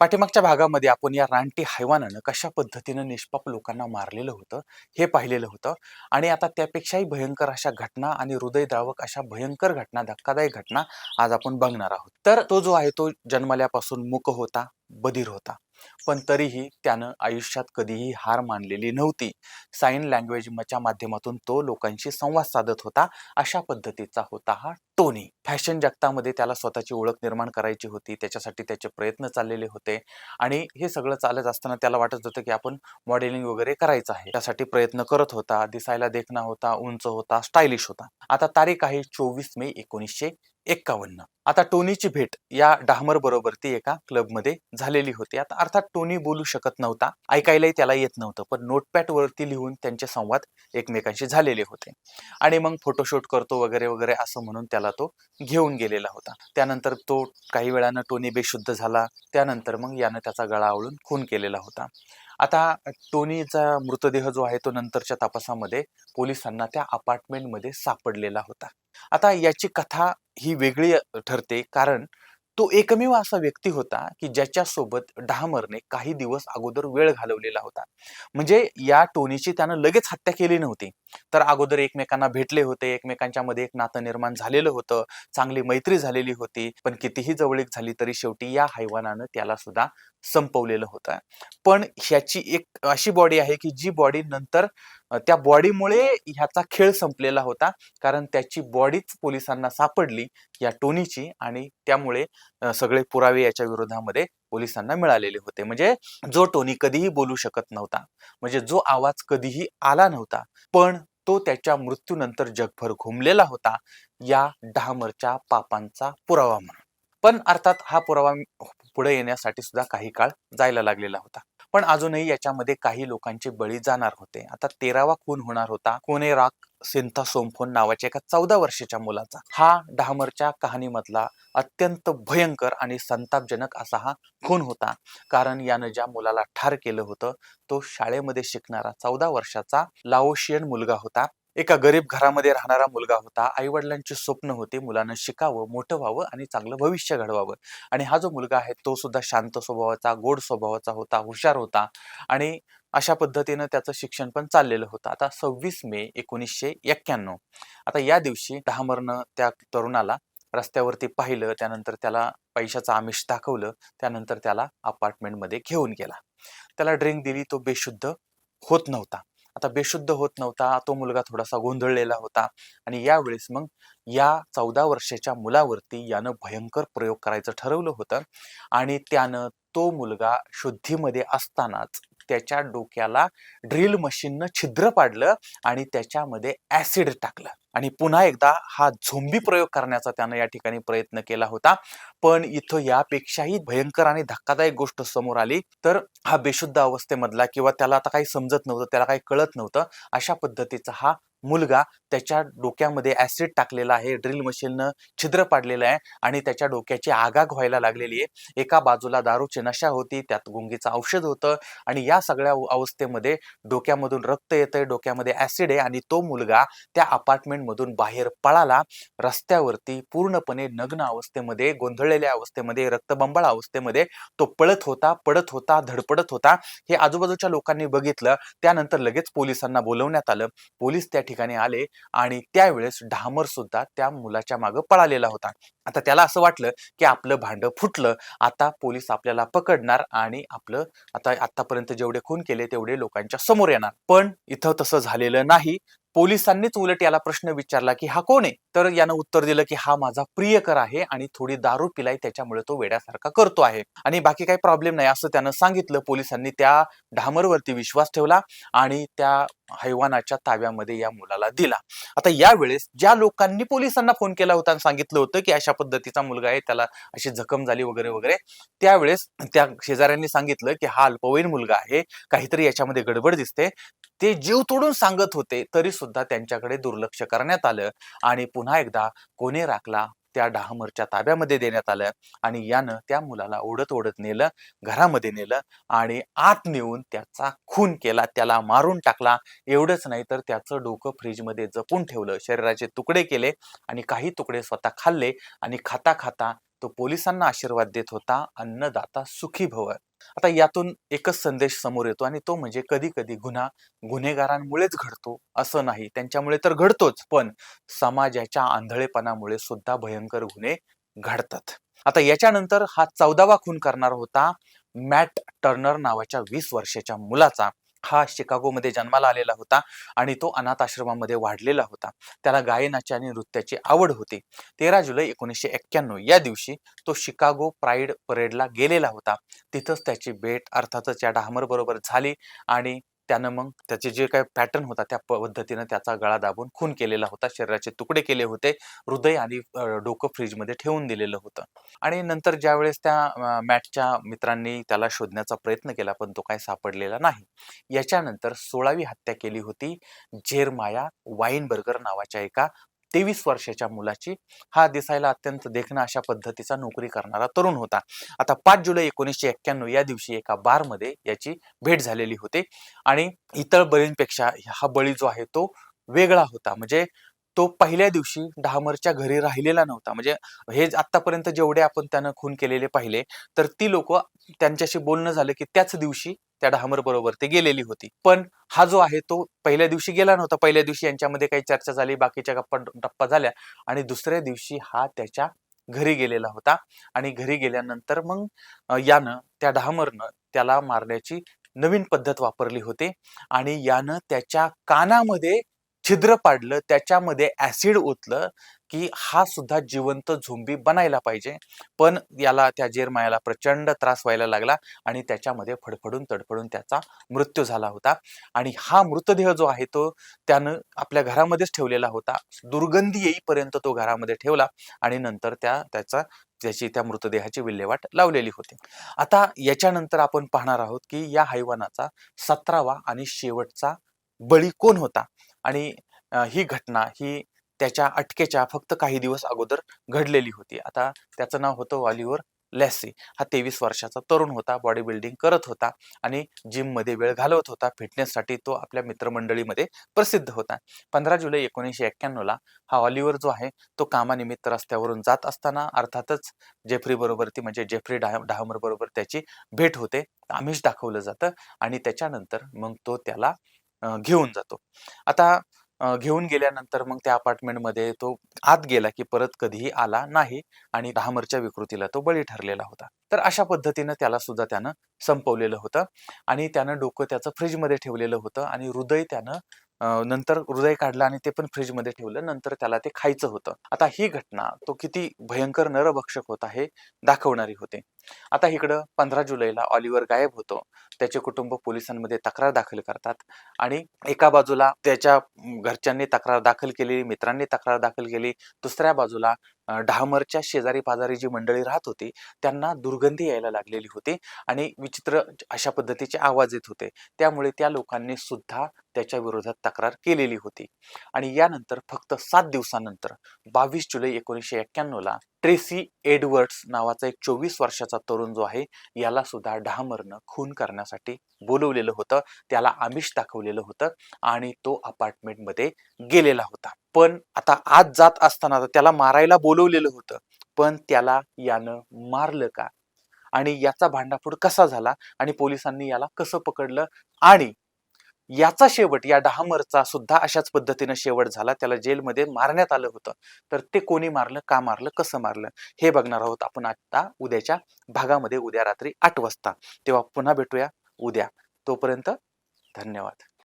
पाठीमागच्या भागामध्ये आपण या रानटी हैवानानं कशा पद्धतीनं निष्पाप लोकांना मारलेलं होतं हे पाहिलेलं होतं. आणि आता त्यापेक्षाही भयंकर अशा घटना आणि हृदयद्रावक अशा भयंकर घटना धक्कादायक घटना आज आपण बघणार आहोत. तर तो जो आहे तो जन्मल्यापासून मूक होता बधीर होता. पण तरीही त्यानं आयुष्यात कधीही हार मानलेली नव्हती. साईन लँग्वेजच्या माध्यमातून तो लोकांशी संवाद साधत होता अशा पद्धतीचा होता हा टोनी. फॅशन जगतामध्ये त्याला स्वतःची ओळख निर्माण करायची होती त्याच्यासाठी त्याचे प्रयत्न चाललेले होते आणि हे सगळं चालत असताना त्याला वाटत होतं की आपण मॉडेलिंग वगैरे करायचं आहे. त्यासाठी प्रयत्न करत होता दिसायला देखणा होता उंच होता स्टायलिश होता. आता तारीख आहे चोवीस मे एकोणीसशे एक्कावन्न आता टोनीची भेट या डहामर बरोबर ती एका क्लबमध्ये झालेली होती. आता अर्थात टोनी बोलू शकत नव्हता ऐकायलाही त्याला येत नव्हतं पण नोटपॅड वरती लिहून त्यांचे संवाद एकमेकांशी झालेले होते. आणि मग फोटोशूट करतो वगैरे वगैरे असं म्हणून त्याला तो घेऊन गेलेला होता. त्यानंतर तो काही वेळानं टोनी बेशुद्ध झाला. त्यानंतर मग यानं त्याचा गळा आवळून खून केलेला होता. आता टोनीचा मृतदेह जो आहे तो नंतरच्या तपासामध्ये पोलिसांना त्या अपार्टमेंटमध्ये सापडलेला होता. आता याची कथा ही वेगळी ठरते कारण तो एकमेव असा व्यक्ती होता की ज्याच्यासोबत डहामरने काही दिवस अगोदर वेळ घालवलेला होता. म्हणजे या टोनीची त्यानं लगेच हत्या केली नव्हती. तर अगोदर एकमेकांना भेटले होते एकमेकांच्या मध्ये एक नातं निर्माण झालेलं होतं चांगली मैत्री झालेली होती पण कितीही जवळीक झाली तरी शेवटी या हैवानानं त्याला सुद्धा संपवलेलं होतं. पण ह्याची एक अशी बॉडी आहे की जी बॉडी नंतर त्या बॉडीमुळे ह्याचा खेळ संपलेला होता. कारण त्याची बॉडीच पोलिसांना सापडली या टोनीची आणि त्यामुळे सगळे पुरावे याच्या विरोधामध्ये पोलिसांना मिळालेले होते. म्हणजे जो टोनी कधीही बोलू शकत नव्हता म्हणजे जो आवाज कधीही आला नव्हता पण तो त्याच्या मृत्यूनंतर जगभर घुमलेला होता या डहामरच्या पापांचा पुरावा म्हणून. पण अर्थात हा पुरावा पुढे येण्यासाठी सुद्धा काही काळ जायला लागलेला होता. पण अजूनही याच्यामध्ये काही लोकांचे बळी जाणार होते. आता तेरावा खून होणार होता. कोणे राख सिंथा सोमफोन नावाच्या एका चौदा वर्षाच्या मुलाचा. हा डामरच्या कहाणीमधला अत्यंत भयंकर आणि संतापजनक असा हा खून होता. कारण यानं ज्या मुलाला ठार केलं होतं तो शाळेमध्ये शिकणारा चौदा वर्षाचा लाओशियन मुलगा होता. एका गरीब घरामध्ये राहणारा मुलगा होता. आई वडिलांची स्वप्न होती मुलानं शिकावं मोठं व्हावं आणि चांगलं भविष्य घडवावं. आणि हा जो मुलगा आहे तो सुद्धा शांत स्वभावाचा गोड स्वभावाचा होता हुशार होता आणि अशा पद्धतीनं त्याचं शिक्षण पण चाललेलं होतं. आता सव्वीस मे एकोणीसशे एक्क्याण्णव. आता या दिवशी डहामरनं त्या तरुणाला रस्त्यावरती पाहिलं त्यानंतर त्याला पैशाचं आमिष दाखवलं त्यानंतर त्याला अपार्टमेंटमध्ये घेऊन गेला. त्याला ड्रिंक दिली तो बेशुद्ध होत नव्हता. आता बेशुद्ध होत नव्हता तो मुलगा थोडासा गोंधळलेला होता आणि यावेळेस मग या चौदा वर्षाच्या मुलावरती यानं भयंकर प्रयोग करायचं ठरवलं होतं आणि त्यानं तो मुलगा शुद्धीमध्ये असतानाच त्याच्या डोक्याला ड्रिल मशीननं छिद्र पाडलं आणि त्याच्यामध्ये ऍसिड टाकलं. आणि पुन्हा एकदा हा झोंबी प्रयोग करण्याचा त्यानं या ठिकाणी प्रयत्न केला होता. पण इथं यापेक्षाही भयंकर आणि धक्कादायक गोष्ट समोर आली. तर हा बेशुद्ध अवस्थेमधला किंवा त्याला आता काही समजत नव्हतं त्याला काही कळत नव्हतं अशा पद्धतीचा हा मुलगा त्याच्या डोक्यामध्ये ऍसिड टाकलेला आहे ड्रिल मशीननं छिद्र पाडलेलं आहे आणि त्याच्या डोक्याची आगाग व्हायला लागलेली आहे. एका बाजूला दारूची नशा होती त्यात गुंगीचं औषध होतं आणि या सगळ्या अवस्थेमध्ये डोक्यामधून रक्त येतंय डोक्यामध्ये ऍसिड आहे आणि तो मुलगा त्या अपार्टमेंटमधून बाहेर पळाला. रस्त्यावरती पूर्णपणे नग्न अवस्थेमध्ये गोंधळलेल्या अवस्थेमध्ये रक्तबंबाळ अवस्थेमध्ये तो पळत होता पडत होता धडपडत होता. हे आजूबाजूच्या लोकांनी बघितलं. त्यानंतर लगेच पोलिसांना बोलवण्यात आलं. पोलीस त्या ठिकाणी आले आणि त्यावेळेस ढामर सुद्धा त्या मुलाच्या मागे पळालेला होता. आता त्याला असं वाटलं की आपलं भांडं फुटलं आता पोलीस आपल्याला पकडणार आणि आपलं आता आतापर्यंत जेवढे खून केले तेवढे लोकांच्या समोर येणार. पण इथं तसं झालेलं नाही. पोलिसांनीच उलट याला प्रश्न विचारला की हा कोण आहे? तर यानं उत्तर दिलं की हा माझा प्रियकर आहे आणि थोडी दारू पिलाय त्याच्यामुळे तो वेड्यासारखा करतो आहे. आणि बाकी काही प्रॉब्लेम नाही असं त्यानं सांगितलं. पोलिसांनी त्या ढामरवरती विश्वास ठेवला आणि त्या हैवानाच्या ताब्यामध्ये या मुलाला दिला. आता यावेळेस ज्या लोकांनी पोलिसांना फोन केला होता आणि सांगितलं होतं की अशा पद्धतीचा मुलगा आहे त्याला अशी जखम झाली वगैरे वगैरे. त्यावेळेस त्या शेजाऱ्यांनी सांगितलं की हा अल्पवयीन मुलगा आहे काहीतरी याच्यामध्ये गडबड दिसते. ते जीव तोडून सांगत होते तरी सुद्धा त्यांच्याकडे दुर्लक्ष करण्यात आलं. आणि पुन्हा एकदा कोणी राखला? त्या डहामरच्या ताब्यामध्ये देण्यात आलं आणि यानं त्या मुलाला ओढत ओढत नेलं घरामध्ये नेलं आणि आत नेऊन त्याचा खून केला त्याला मारून टाकला. एवढंच नाही तर त्याचं डोकं फ्रीजमध्ये जपून ठेवलं शरीराचे तुकडे केले आणि काही तुकडे स्वतः खाल्ले आणि खाता खाता तो पोलिसांना आशीर्वाद देत होता अन्नदाता सुखी भव आता यातून एकच संदेश समोर येतो आणि तो म्हणजे कधी कधी गुन्हा गुन्हेगारांमुळेच घडतो असं नाही. त्यांच्यामुळे तर घडतोच पण समाजाच्या आंधळेपणामुळे सुद्धा भयंकर गुन्हे घडतात. आता याच्यानंतर हा चौदावा खून करणार होता मॅट टर्नर नावाच्या वीस वर्षाच्या मुलाचा. हा शिकागोमध्ये जन्माला आलेला होता आणि तो अनाथ आश्रमामध्ये वाढलेला होता. त्याला गायनाची आणि नृत्याची आवड होती. तेरा जुलै एकोणीसशे एक्क्याण्णव या दिवशी तो शिकागो प्राईड परेडला गेलेला होता. तिथंच त्याची भेट अर्थातच या डहामर बरोबर झाली आणि त्यानं मग त्याचे जे काही पॅटर्न होता त्या पद्धतीनं त्याचा गळा दाबून खून केलेला होता. शरीराचे तुकडे केले होते. हृदय आणि डोकं फ्रीजमध्ये ठेवून दिलेलं होतं. आणि नंतर ज्यावेळेस त्या मॅटच्या मित्रांनी त्याला शोधण्याचा प्रयत्न केला पण तो काही सापडलेला नाही. याच्यानंतर सोळावी हत्या केली होती. जेरमाया वाईनबर्गर नावाच्या एका तेवीस वर्षाच्या मुलाची हा दिसायला अत्यंत देखणा अशा पद्धतीचा नोकरी करणारा तरुण होता. आता पाच जुलै एकोणीसशे एक्क्याण्णव या दिवशी एका बारमध्ये याची भेट झालेली होती आणि इतर बळींपेक्षा हा बळी जो आहे तो वेगळा होता. म्हणजे तो पहिल्या दिवशी डहामरच्या घरी राहिलेला नव्हता. म्हणजे हे आतापर्यंत जेवढे आपण त्यानं खून केलेले पाहिले तर ती लोक त्यांच्याशी बोलणं झालं की त्याच दिवशी त्या डहामर बरोबर ते गेलेली होती. पण हा जो आहे तो पहिल्या दिवशी गेला नव्हता. पहिल्या दिवशी यांच्यामध्ये काही चर्चा झाली बाकीच्या गप्पा टप्पा झाल्या आणि दुसऱ्या दिवशी हा त्याच्या घरी गेलेला होता आणि घरी गेल्यानंतर मग यानं त्या डहामरनं त्याला मारण्याची नवीन पद्धत वापरली होती आणि यानं त्याच्या कानामध्ये छिद्र पाडलं त्याच्यामध्ये ऍसिड ओतलं की हा सुद्धा जिवंत झोंबी बनायला पाहिजे. पण याला त्या जेरमायाला प्रचंड त्रास व्हायला लागला आणि त्याच्यामध्ये फडफडून तडफडून त्याचा मृत्यू झाला होता. आणि हा मृतदेह जो आहे तो त्यानं आपल्या घरामध्येच ठेवलेला होता. दुर्गंधी येईपर्यंत तो घरामध्ये ठेवला आणि नंतर त्या त्याचा त्याची त्या मृतदेहाची विल्हेवाट लावलेली होती. आता याच्यानंतर आपण पाहणार आहोत की या हैवानाचा सतरावा आणि शेवटचा बळी कोण होता? आणि ही घटना ही त्याच्या अटकेच्या फक्त काही दिवस अगोदर घडलेली होती. आता त्याचं नाव होतं ऑलिव्हर लॅसी हा तेवीस वर्षाचा तरुण होता बॉडी बिल्डिंग करत होता आणि जिममध्ये वेळ घालवत होता. फिटनेससाठी तो आपल्या मित्रमंडळीमध्ये प्रसिद्ध होता. पंधरा जुलै एकोणीसशे एक्क्याण्णव ला हा ऑलिव्हर जो आहे तो कामानिमित्त रस्त्यावरून जात असताना अर्थातच जेफ्री बरोबर ती म्हणजे जेफ्री डाह डाहमर बरोबर त्याची भेट होते. आमिष दाखवलं जातं आणि त्याच्यानंतर मग तो त्याला घेऊन जातो. आता घेऊन गेल्यानंतर मग त्या अपार्टमेंटमध्ये तो आत गेला की परत कधीही आला नाही आणि डहामरच्या विकृतीला तो बळी ठरलेला होता. तर अशा पद्धतीनं त्याला सुद्धा त्यानं संपवलेलं होतं आणि त्यानं डोकं त्याचं फ्रीजमध्ये ठेवलेलं होतं आणि हृदय त्यानं नंतर हृदय काढलं आणि ते पण फ्रीजमध्ये ठेवलं नंतर त्याला ते खायचं होतं. आता ही घटना तो किती भयंकर नरभक्षक होता हे दाखवणारी होती. आता इकडं पंधरा जुलैला ऑलिव्हर गायब होतो. त्याचे कुटुंब पोलिसांमध्ये तक्रार दाखल करतात आणि एका बाजूला त्याच्या घरच्यांनी तक्रार दाखल केली मित्रांनी तक्रार दाखल केली. दुसऱ्या बाजूला डहामरच्या शेजारी पाजारी जी मंडळी राहत होती त्यांना दुर्गंधी यायला लागलेली होती आणि विचित्र अशा पद्धतीचे आवाज येत होते. त्यामुळे त्या लोकांनी सुद्धा त्याच्या विरोधात तक्रार केलेली होती. आणि यानंतर फक्त सात दिवसानंतर बावीस जुलै एकोणीसशे एक्क्याण्णवला ट्रेसी एडवर्ड्स नावाचा एक चोवीस वर्षाचा तरुण जो आहे याला सुद्धा डहामरनं खून करण्यासाठी बोलवलेलं होतं. त्याला आमिष दाखवलेलं होतं आणि तो अपार्टमेंटमध्ये गेलेला होता. पण आता आत जात असताना त्याला मारायला बोलवलेलं होतं. पण त्याला यानं मारलं का? आणि याचा भांडाफोड कसा झाला? आणि पोलिसांनी याला कसं पकडलं? आणि याचा शेवट या डहामरचा सुद्धा अशाच पद्धतीनं शेवट झाला. त्याला जेलमध्ये मारण्यात आलं होतं. तर ते कोणी मारलं का मारलं कसं मारलं हे बघणार आहोत आपण आता उद्याच्या भागामध्ये उद्या रात्री आठ वाजता. तेव्हा पुन्हा भेटूया उद्या. तोपर्यंत धन्यवाद.